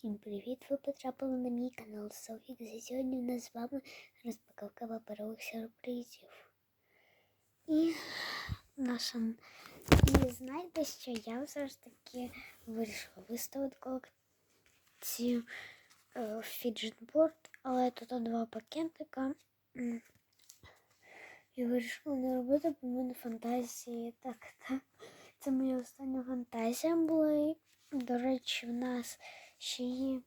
Всім привіт! Ви потрапили на мій канал Софік. За сьогодні у нас з вами розпаковка паперових сюрпризів. І наша і знаєте, що я все ж таки вирішила виставити колекцію е, фіджетборд, але тут два пакетика. І вирішила не робити, бо в мене фантазії так, так. Це моя остання фантазія була. До речі, в нас ще є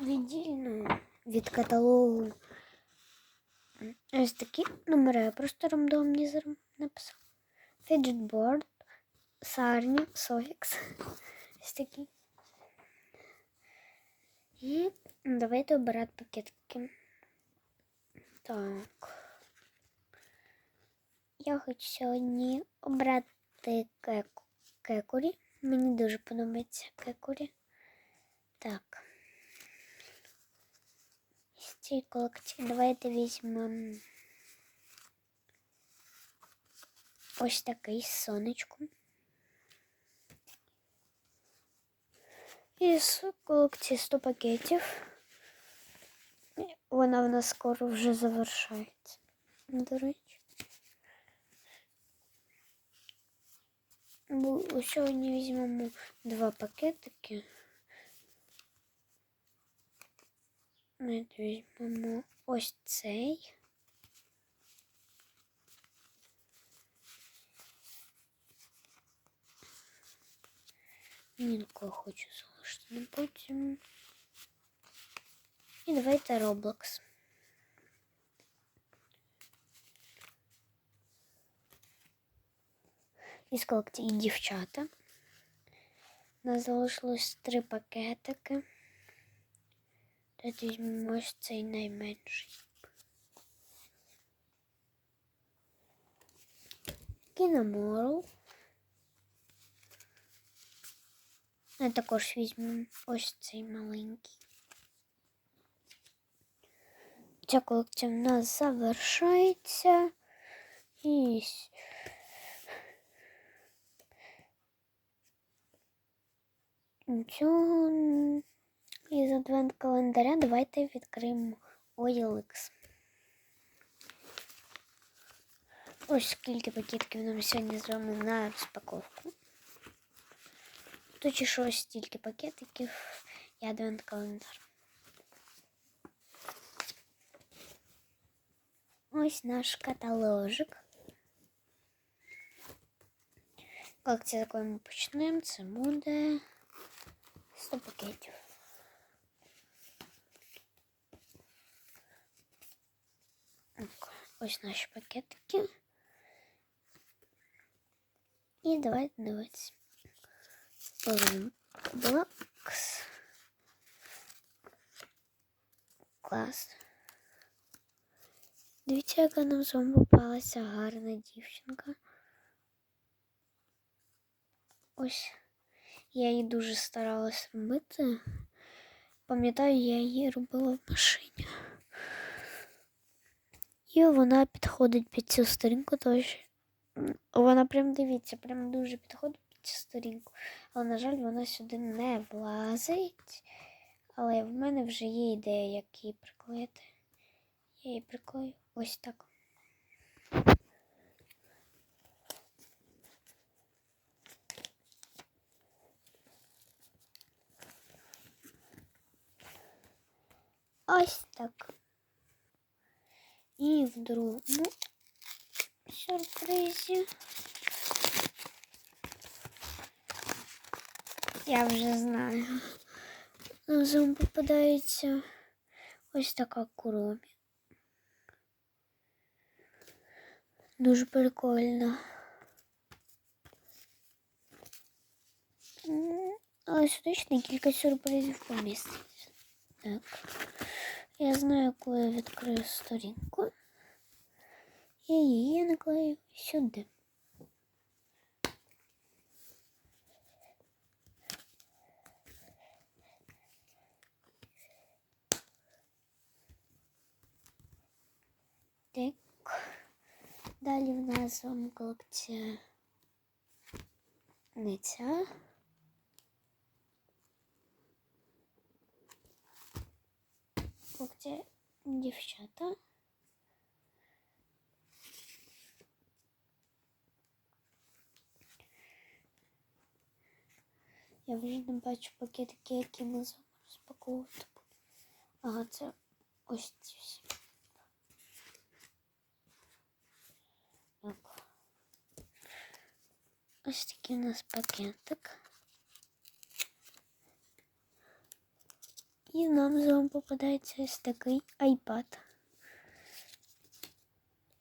віддільно від каталогу. Ось такі номери. Я просто рандомнізером написав. Фіджетборд, Сарні, Софікс. Ось такі. І давайте обирати пакетики. Так. Я хочу сьогодні обрати кекурі. Мені дуже подобається кекурі. Так. З цієї колекції давайте візьмемо ось такий з сонечком. Із колекції 100 пакетів. Вона в нас скоро вже завершається. До речі. Бо Сьогодні візьмемо два пакетики. Ми візьмемо ось цей. Мінко хочу залишити на потім. І давайте Roblox. Із колекції дівчата. У нас залишилось три пакетики. Тут візьмемо цей найменший. Кіномору. А також візьмемо ось цей маленький. Ця колекція в нас завершається. І цього із адвент календаря давайте відкриємо OLX. Ось скільки пакетків нам сьогодні зробимо на розпаковку. Тут ще ось стільки пакетиків і адвент календар. Ось наш каталожик. Колекція, з якої ми почнемо, це буде 100 пакетів. ось наші пакетики. І давайте дивитися. Блокс. Клас. Дивіться, яка нам з вами попалася гарна дівчинка. Ось я її дуже старалась робити. Пам'ятаю, я її робила в машині. І вона підходить під цю сторінку, тож вона прям дивіться, прям дуже підходить під цю сторінку. Але, на жаль, вона сюди не влазить. Але в мене вже є ідея, як її приклеїти. Я її приклею ось так. І в другому сюрпризі. Я вже знаю. Нам попадається ось така куромі. Дуже прикольно. Але сюди ще декілька сюрпризів поміститься. Так. Я знаю, коли я відкрию сторінку. Я її наклею сюди. Так. Далі в нас вам колекція не ця. розпаковці дівчата. Я вже не бачу пакетики, які ми з вами розпаковувати. Ага, це ось ці всі. Ось такий у нас пакетик. І нам з вами попадається ось такий iPad.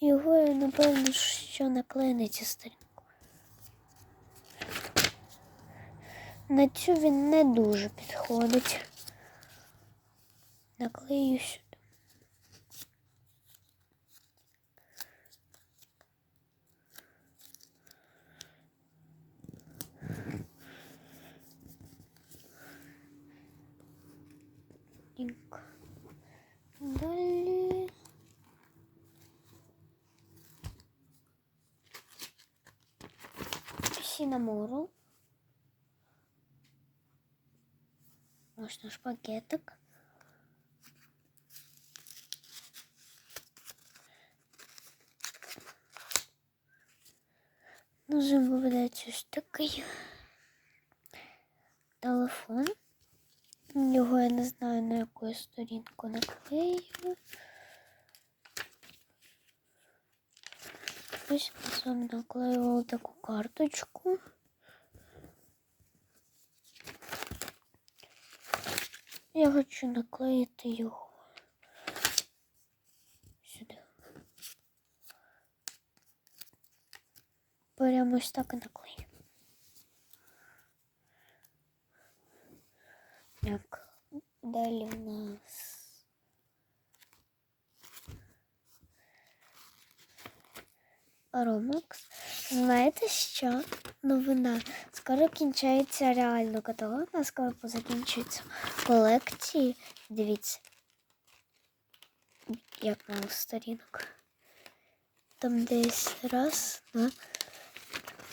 Його, я, напевно, що наклеїть цю сторінку. На цю він не дуже підходить. Наклею сюди. Далі. Сінамору. Ось наш пакетик. Ножим виглядається ось такий телефон. Його я не знаю на яку сторінку наклею. Ось ми з вами наклеювали таку карточку. Я хочу наклеїти його сюди. Прямо ось так і наклею. Так, далі в нас Ромакс. Знаєте що? Новина. Скоро кінчається реально каталог, а скоро позакінчуються колекції. Дивіться. Як мало сторінок. Там десь раз, два,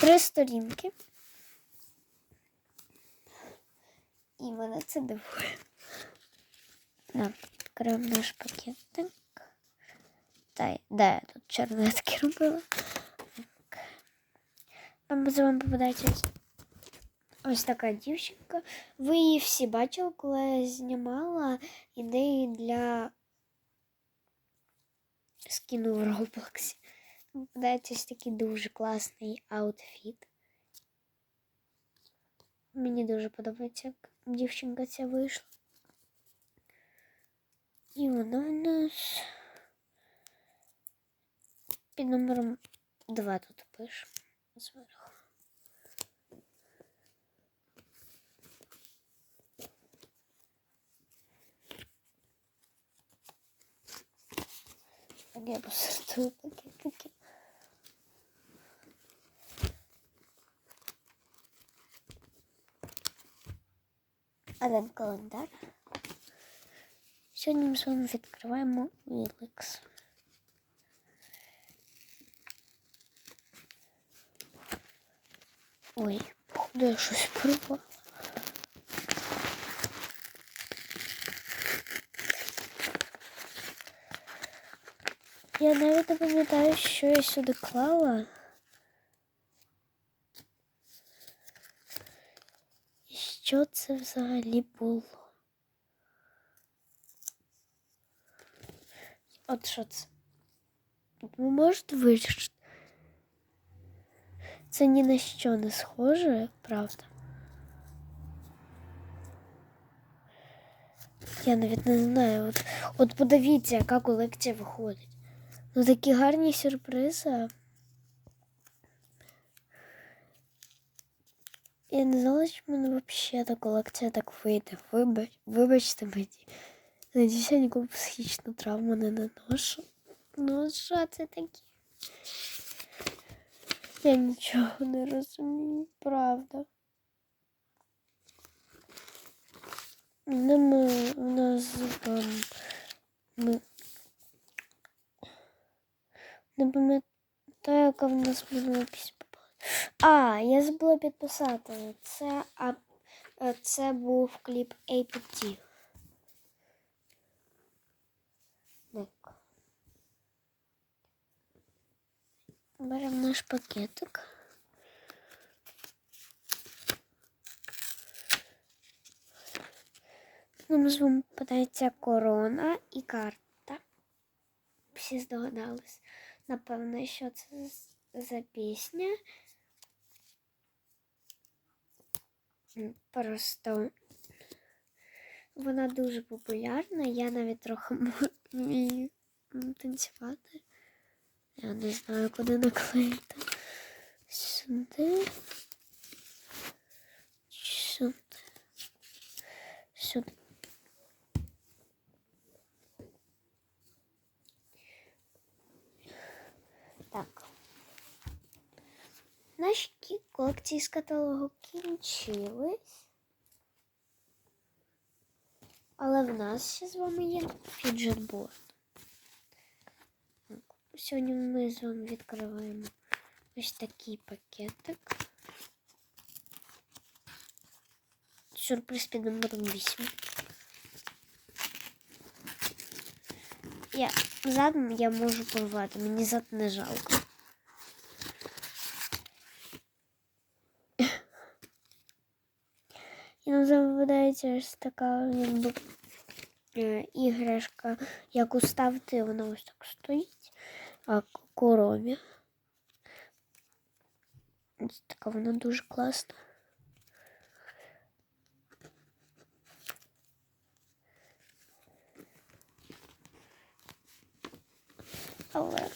три сторінки. І мене це дивує. Так, відкриємо наш пакетик. Та, да, я тут чернетки робила. Так. Нам з вами попадається ось, ось така дівчинка. Ви її всі бачили, коли я знімала ідеї для скіну в Роблоксі. Попадається ось такий дуже класний аутфіт. Мені дуже подобається, як дівчинка ця вийшла. І вона в нас під номером 2 тут пише зверху. Так я посортую пакетики. Один календар. Сьогодні ми з вами відкриваємо Wildix. Ой, походу щось порвала. Я навіть не пам'ятаю, що я сюди клала. І що це взагалі було? От що це? Ви можете вирішити? Це ні на що не схоже, правда. Я навіть не знаю. От, от подивіться, яка колекція виходить. Ну такі гарні сюрпризи. Я не знала, що в мене взагалі та колекція так вийде. Вибач, вибачте мені. Надіюсь, я нікому психічну травму не наношу. Ну, що це таке? Я нічого не розумію, правда. Ну, ми, у нас ми не пам'ятаю, яка в нас була пісня. А, я забула підписати. Це а, е, це був кліп APT. Беремо наш пакетик. Нам з вами подається корона і карта. Всі здогадались. Напевно, що це за пісня. Просто вона дуже популярна. Я навіть трохи вмію танцювати. Я не знаю, куди наклеїти. Сюди. Сюди. Сюди. Наші колекції з каталогу кінчились. Але в нас ще з вами є фіджетборд. Сьогодні ми з вами відкриваємо ось такий пакетик. Сюрприз під номером 8. Я задом я можу порвати, мені зад не жалко. Нам ось така якби, е, іграшка, яку ставити, вона ось так стоїть. А корові. Ось така вона дуже класна. Але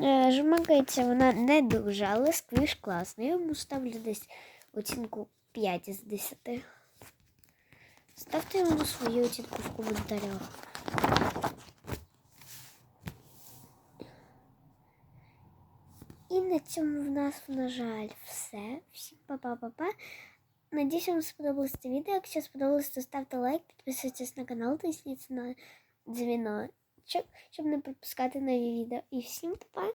е, жмакається вона не дуже, але сквіш класний. Я йому ставлю десь оцінку 5 з 10. Ставте йому свою оцінку в коментарях. І на цьому в нас, на жаль, все. Всім па-па-па-па. Надіюсь, вам сподобалось це відео. Якщо сподобалось, то ставте лайк, підписуйтесь на канал, тисніть на дзвіночок, щоб не пропускати нові відео. І всім па-па!